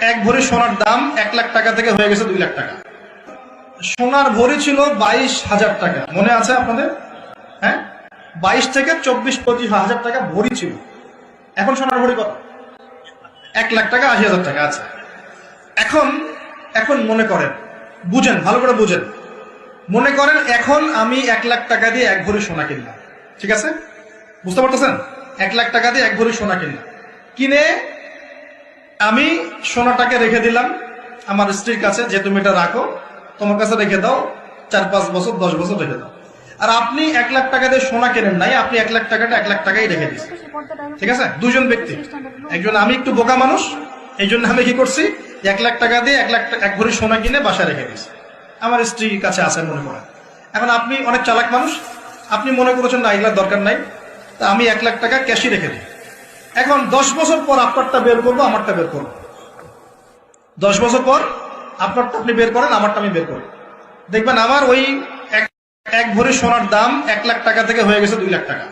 এক ভরি সোনার দাম এক লাখ টাকা থেকে হয়ে গেছে দুই লাখ টাকা। সোনার ভরি ছিল বাইশ হাজার টাকা। মনে আছে আপনাদের? হ্যাঁ? বাইশ থেকে চব্বিশ পঁচিশ হাজার টাকা ভরি ছিল। এখন সোনার ভরি কত? এক লাখ টাকা আশি হাজার টাকা আছে এখন এখন মনে করেন। বুঝেন, ভালো করে বুঝেন। মনে করেন এখন আমি এক লাখ টাকা দিয়ে এক ভরি সোনা কিনলাম। ঠিক আছে? বুঝতে পারতেছেন? এক লাখ টাকা দিয়ে এক ভরি সোনা কিনলাম। কিনে আমি সোনাটাকে রেখে দিলাম আমার স্ত্রীর কাছে, যে তুমি এটা রাখো, তোমার কাছে রেখে দাও, চার, পাঁচ বছর, দশ বছর রেখে দাও। আর আপনি এক লাখ টাকা দিয়ে সোনা কেনেন নাই, আপনি এক লাখ টাকাটা এক লাখ টাকাই রেখে দিচ্ছেন ঠিক আছে? দুজন ব্যক্তি। একজন আমি একটু বোকা মানুষ, এই জন্য আমি কি করছি, এক লাখ টাকা দিয়ে এক লাখ এক ভরি সোনা কিনে বাসায় রেখে দিয়েছি। আমার স্ত্রীর কাছে আছে মনে করেন। এখন আপনি অনেক চালাক মানুষ, আপনি মনে করেছেন না এগুলার দরকার নাই, তা আমি এক লাখ টাকা ক্যাশই রেখে দিই। এখন দশ বছর পর আপনারটা বের করব, আমারটা বের করব। দশ বছর পর আপনারটা আপনি বের করেন, আমারটা আমি বের করি। দেখবেন আমার ওই এক ভরি সোনার দাম এক লাখ টাকা থেকে হয়ে গেছে দুই লাখ টাকা।